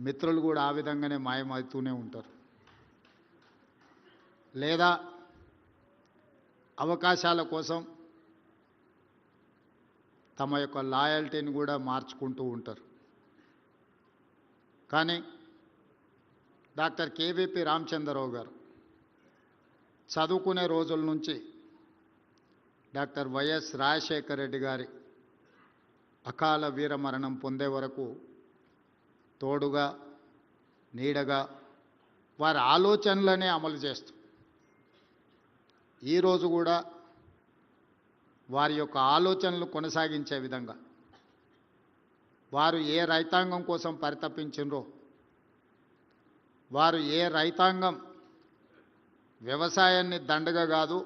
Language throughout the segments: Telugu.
మిత్రులు కూడా ఆ విధంగానే మాయమవుతూనే ఉంటారు. లేదా అవకాశాల కోసం తమ యొక్క లాయల్టీని కూడా మార్చుకుంటూ ఉంటారు. కానీ డాక్టర్ కేవీపీ రామచంద్రరావు గారు చదువుకునే రోజుల నుంచి డాక్టర్ వైఎస్ రాజశేఖర రెడ్డి గారి అకాల వీరమరణం పొందే వరకు తోడుగా నీడగా వారి ఆలోచనలనే అమలు చేస్తూ. ఈరోజు కూడా వారి యొక్క ఆలోచనలు కొనసాగించే విధంగా వారు ఏ రైతాంగం కోసం పరితపించినరో వారు ఏ రైతాంగం వ్యవసాయాన్ని దండగ కాదు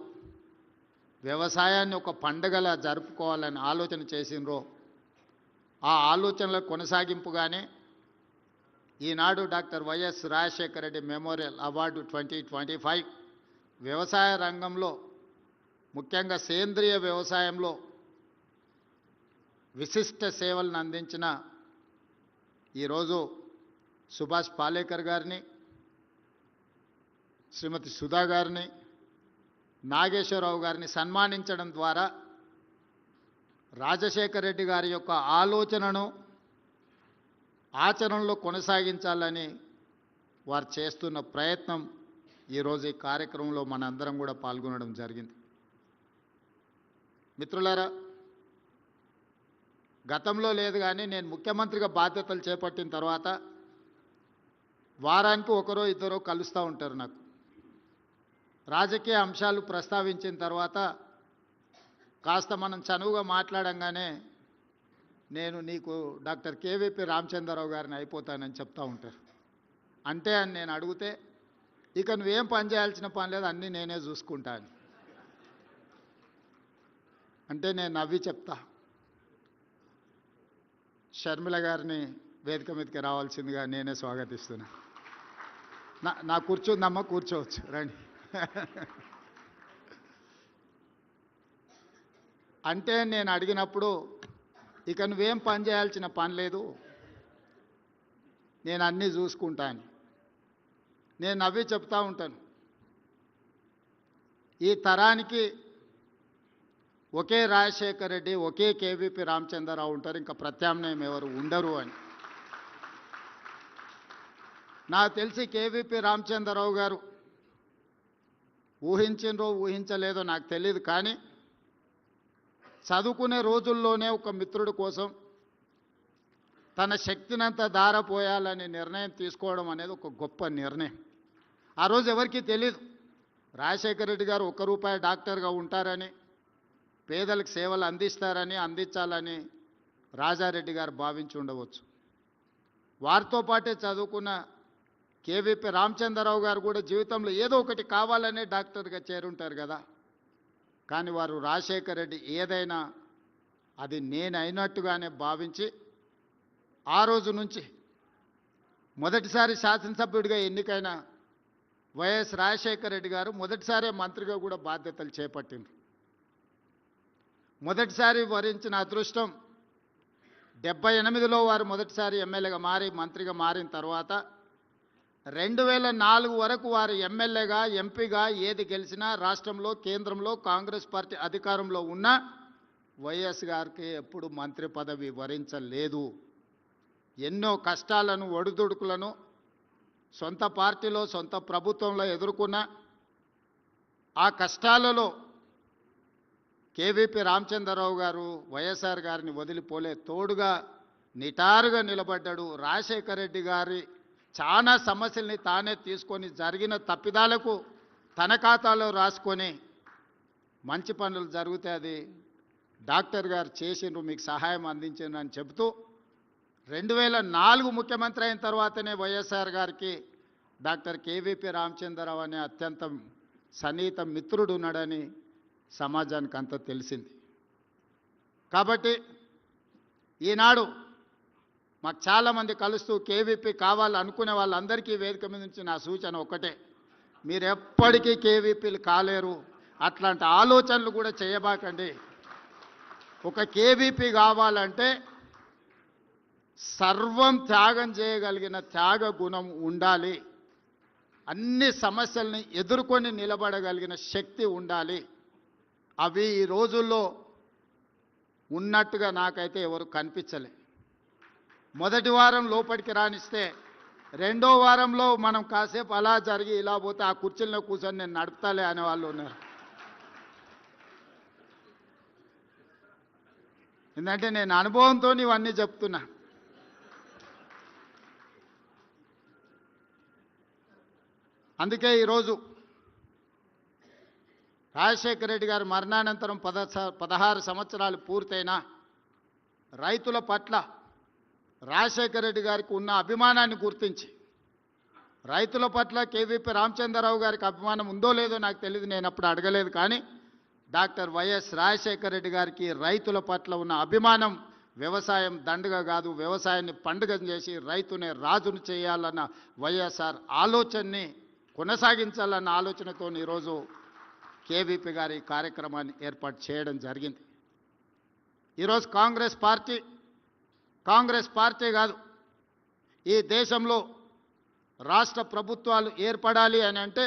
వ్యవసాయాన్ని ఒక పండగలా జరుపుకోవాలని ఆలోచన చేసినరో ఆ ఆలోచనల కొనసాగింపుగానే Eenadu doctor YS Rajasekhara Reddy memorial award twenty twenty five వ్యవసాయ రంగంలో ముఖ్యంగా సేంద్రియ వ్యవసాయంలో విశిష్ట సేవలను అందించిన ఈరోజు సుభాష్ పాలేకర్ గారిని శ్రీమతి సుధా గారిని నాగేశ్వరరావు గారిని సన్మానించడం ద్వారా రాజశేఖర రెడ్డి గారి యొక్క ఆలోచనను ఆచరణలో కొనసాగించాలని వారు చేస్తున్న ప్రయత్నం ఈరోజు ఈ కార్యక్రమంలో మనందరం కూడా పాల్గొనడం జరిగింది. మిత్రులారా గతంలో లేదు కానీ నేను ముఖ్యమంత్రిగా బాధ్యతలు చేపట్టిన తర్వాత వారానికి ఒకరో ఇద్దరో కలుస్తూ ఉంటారు నాకు. రాజకీయ అంశాలు ప్రస్తావించిన తర్వాత కాస్త మనం చనువుగా మాట్లాడంగానే నేను నీకు డాక్టర్ కేవీపీ రామచంద్రరావు గారిని అయిపోతానని చెప్తా ఉంటారు. అంటే అని నేను అడిగితే ఇక నువ్వేం పని చేయాల్సిన పని లేదు అన్నీ నేనే చూసుకుంటాను. అంటే నేను నవ్వి చెప్తా. షర్మిల గారిని వేదిక మీదకి రావాల్సిందిగా నేనే స్వాగతిస్తున్నా. నా నా కూర్చుందమ్మ కూర్చోవచ్చు రండి. అంటే నేను అడిగినప్పుడు ఇక నువ్వేం పని చేయాల్సిన పని లేదు. నేను అన్నీ చూసుకుంటాను. నేను నవ్వి చెప్తా ఉంటాను. ఈ తరానికి ఒకే రాజశేఖర్ రెడ్డి ఒకే కేవీపీ రామచంద్రరావు ఉంటారు. ఇంకా ప్రత్యామ్నాయం ఎవరు ఉండరు అని. నాకు తెలిసి కేవీపీ రామచంద్రరావు గారు ఊహించిండ్రో ఊహించలేదో నాకు తెలియదు కానీ చదువుకునే రోజుల్లోనే ఒక మిత్రుడి కోసం తన శక్తినంతా దారపోయాలనే నిర్ణయం తీసుకోవడం అనేది ఒక గొప్ప నిర్ణయం. ఆ రోజు ఎవరికీ తెలియదు రాజశేఖర రెడ్డి గారు ఒక్క రూపాయి డాక్టర్గా ఉంటారని పేదలకు సేవలు అందిస్తారని అందించాలని రాజారెడ్డి గారు భావించి ఉండవచ్చు. వారితో పాటే చదువుకున్న కేవీపీ రామచంద్రరావు గారు కూడా జీవితంలో ఏదో ఒకటి కావాలనే డాక్టర్గా చేరుంటారు కదా. కానీ వారు రాజశేఖర రెడ్డి ఏదైనా అది నేను అయినట్టుగానే భావించి ఆ రోజు నుంచి మొదటిసారి శాసనసభ్యుడిగా ఎన్నికైన వైఎస్ రాజశేఖర రెడ్డి గారు మొదటిసారే మంత్రిగా కూడా బాధ్యతలు చేపట్టిండ్రు. మొదటిసారి వరించిన అదృష్టం డెబ్బై ఎనిమిదిలో వారు మొదటిసారి ఎమ్మెల్యేగా మారి మంత్రిగా మారిన తర్వాత రెండు వేల నాలుగు వరకు వారు ఎమ్మెల్యేగా ఎంపీగా ఏది గెలిచినా రాష్ట్రంలో కేంద్రంలో కాంగ్రెస్ పార్టీ అధికారంలో ఉన్నా వైఎస్ గారికి ఎప్పుడు మంత్రి పదవి వరించలేదు. ఎన్నో కష్టాలను ఒడిదుడుకులను సొంత పార్టీలో సొంత ప్రభుత్వంలో ఎదుర్కొన్న ఆ కష్టాలలో కేవీపీ రామచంద్రరావు గారు వైఎస్ఆర్ గారిని వదిలిపోలే తోడుగా నిటారుగా నిలబడ్డాడు రాజశేఖర రెడ్డి గారి చాలా సమస్యల్ని తానే తీసుకొని జరిగిన తప్పిదాలకు తన ఖాతాలో రాసుకొని మంచి పనులు జరిగితే అది డాక్టర్ గారు చేసిండ్రు మీకు సహాయం అందించిండ్రు అని చెబుతూ రెండు వేల నాలుగు ముఖ్యమంత్రి అయిన తర్వాతనే వైఎస్ఆర్ గారికి డాక్టర్ కేవీపీ రామచంద్రరావు అనే అత్యంత సన్నిహిత మిత్రుడు ఉన్నాడని సమాజానికి అంతా తెలిసింది. కాబట్టి ఈనాడు మాకు చాలామంది కలుస్తూ కేవీపీ కావాలనుకునే వాళ్ళందరికీ వేదిక మీద నుంచి నా సూచన ఒకటే మీరు ఎప్పటికీ కేవీపీలు కాలేరు. అట్లాంటి ఆలోచనలు కూడా చేయబాకండి. ఒక కేవీపీ కావాలంటే సర్వం త్యాగం చేయగలిగిన త్యాగ గుణం ఉండాలి. అన్ని సమస్యల్ని ఎదుర్కొని నిలబడగలిగిన శక్తి ఉండాలి. అవి ఈ రోజుల్లో ఉన్నట్టుగా నాకైతే ఎవరు కనిపించలే. మొదటి వారం లోపలికి రానిస్తే రెండో వారంలో మనం కాసేపు అలా జరిగి ఇలా పోతే ఆ కుర్చీలో కూర్చొని నేను నడుపుతాలే అనే వాళ్ళు ఉన్నారు. ఎందుకంటే నేను అనుభవంతో ఇవన్నీ చెప్తున్నా. అందుకే ఈరోజు రాజశేఖర రెడ్డి గారి మరణానంతరం పద పదహారు సంవత్సరాలు పూర్తయినా రైతుల పట్ల రాజశేఖర రెడ్డి గారికి ఉన్న అభిమానాన్ని గుర్తించి రైతుల పట్ల కేవీపీ రామచంద్రరావు గారికి అభిమానం ఉందో లేదో నాకు తెలియదు నేను అప్పుడు అడగలేదు కానీ డాక్టర్ వైఎస్ రాజశేఖర రెడ్డి గారికి రైతుల పట్ల ఉన్న అభిమానం వ్యవసాయం దండగ కాదు వ్యవసాయాన్ని పండుగ చేసి రైతునే రాజును చేయాలన్న వైఎస్ఆర్ ఆలోచనని కొనసాగించాలన్న ఆలోచనతో ఈరోజు కేవీపీ గారి కార్యక్రమాన్ని ఏర్పాటు చేయడం జరిగింది. ఈరోజు కాంగ్రెస్ పార్టీ కాంగ్రెస్ పార్టీ కాదు. ఈ దేశంలో రాష్ట్ర ప్రభుత్వాలు ఏర్పడాలి అని అంటే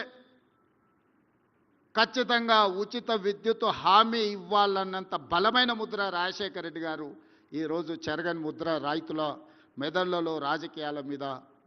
ఖచ్చితంగా ఉచిత విద్యుత్ హామీ ఇవ్వాలన్నంత బలమైన ముద్ర రాజశేఖర రెడ్డి గారు ఈరోజు చెరగని ముద్ర రైతుల మెదళ్ళలో రాజకీయాల మీద